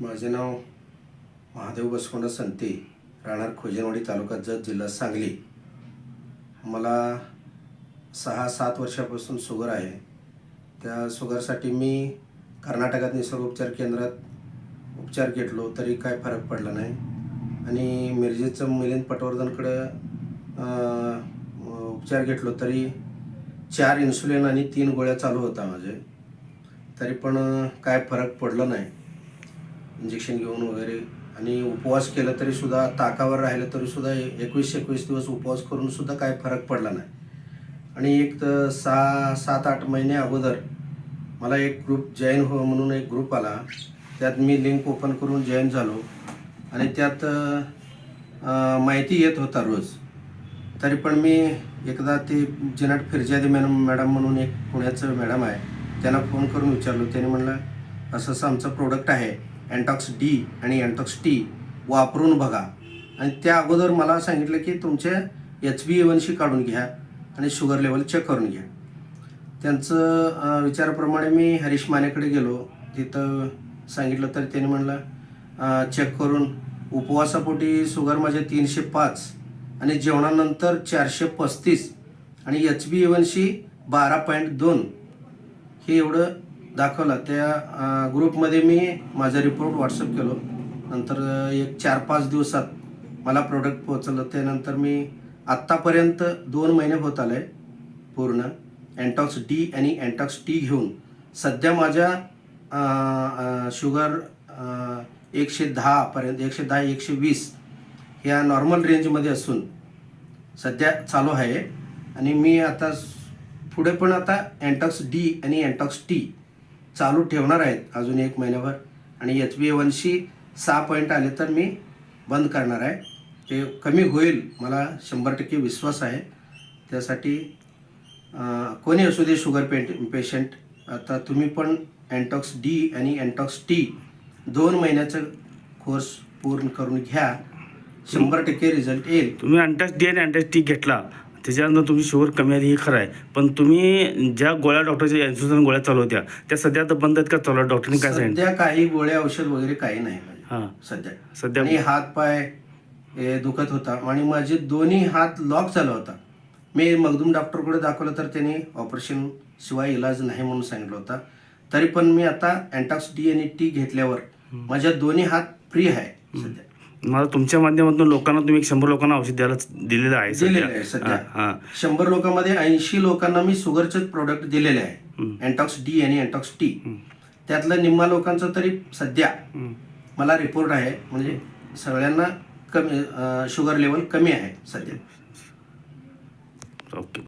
माझे नाव महादेव बसकोंडा संते राहणार खोजनवाडी तालुका जत जिल्हा सांगली. मला सहा सात वर्षापासून शुगर आहे. त्या शुगरसाठी मी कर्नाटकात निसर्ग उपचार केंद्रात उपचार घेतलो तरी काय फरक पडला नाही. आणि मिरजेचं मिलिंद पटवर्धनकडं उपचार घेतलो तरी चार इन्सुलिन आणि तीन गोळ्या चालू होता माझे. तरी पण काय फरक पडला नाही. इंजेक्शन घेऊन वगैरे. आणि उपवास केला तरी सुद्धा ताकावर राहिलं तरी सुद्धा एकवीस एकवीस दिवस उपवास करून सुद्धा काय फरक पडला नाही. आणि एक तर सहा सात आठ महिने अगोदर मला एक ग्रुप जॉईन हो म्हणून एक ग्रुप आला. त्यात मी लिंक ओपन करून जॉईन झालो. आणि त्यात माहिती येत होता रोज. तरी पण मी एकदा ते जिनाट फिरजादी मॅडम मॅडम म्हणून एक पुण्याचं मॅडम आहे त्यांना फोन करून विचारलो. त्याने म्हणलं असं असं आमचं प्रोडक्ट आहे. अँटॉक्स डी आणि अँटॉक्स टी वापरून बघा. आणि त्या अगोदर मला सांगितलं की तुमचे एच बी एवनशी काढून घ्या आणि शुगर लेवल चेक करून घ्या. त्यांचं विचाराप्रमाणे मी हरीश मानेकडे गेलो. तिथं सांगितलं तर त्याने म्हणलं चेक करून उपवासापोटी शुगर माझे तीनशे पाच आणि जेवणानंतर चारशे पस्तीस आणि एच बी एवनशी बारा पॉईंट दोन. हे एवढं दाखवलं. त्या ग्रुपमध्ये मी माझा रिपोर्ट व्हॉट्सअप केलो. नंतर एक चार पाच दिवसात मला प्रोडक्ट पोहोचलं. त्यानंतर मी आत्तापर्यंत दोन महिने होत आले पूर्ण. अँटॉक्स डी आणि अँटॉक्स टी घेऊन. सध्या माझ्या शुगर एकशे दहापर्यंत एकशे दहा एकशे वीस ह्या नॉर्मल रेंजमध्ये असून सध्या चालू आहे. आणि मी आता पुढे पण आता अँटॉक्स डी आणि अँटॉक्स टी चालू ठेवणार आहेत अजून एक महिन्याभर. आणि एच बी वनशी सहा पॉईंट आले तर मी बंद करणार आहे. ते कमी होईल मला शंभर टक्के विश्वास आहे. त्यासाठी कोणी असू दे शुगर पेंट पेशंट आता तुम्ही पण अँटॉक्स डी आणि अँटॉक्स टी दोन महिन्याचा कोर्स पूर्ण करून घ्या. शंभर टक्के रिझल्ट येईल. तुम्ही अँटॉक्स डी आणि अँटॉक्स टी घेतला. त्याच्यानंतर तुमची शुगर कमी आली हे खरं आहे. पण तुम्ही ज्या गोळ्या डॉक्टरच्या इन्सुलिन गोळ्या चालू होत्या त्या सध्या आता बंद आहेत का? चालू? डॉक्टरने काय सांगितलं? सध्या काही गोळ्या औषध वगैरे काही नाही. हां. सध्या. सध्या आणि हात पाय हे दुखत होता. आणि माझे दोन्ही हात लॉक झाला होता. मी मगदूम डॉक्टरकडे दाखवलं तर त्यांनी ऑपरेशन शिवाय इलाज नाही म्हणून सांगितलं होता. तरी पण मी आता अँटॉक्स डी आणि टी घेतल्यावर माझ्या दोन्ही हात फ्री आहे सध्या. मला तुमच्या माध्यमातून लोकांना तुम्ही एक शंभर लोकांना औषध द्यायला दिलेलं आहे सध्या. दिलेलं आहे सध्या. हां. शंभर लोकांमध्ये ऐंशी लोकांना मी शुगरचेच प्रोडक्ट दिलेले आहे. अँटॉक्स डी आणि अँटॉक्स टी. त्यातलं निम्मा लोकांचं तरी सध्या हम्म. मला रिपोर्ट आहे म्हणजे सगळ्यांना कमी शुगर लेवल कमी आहे सध्या ओके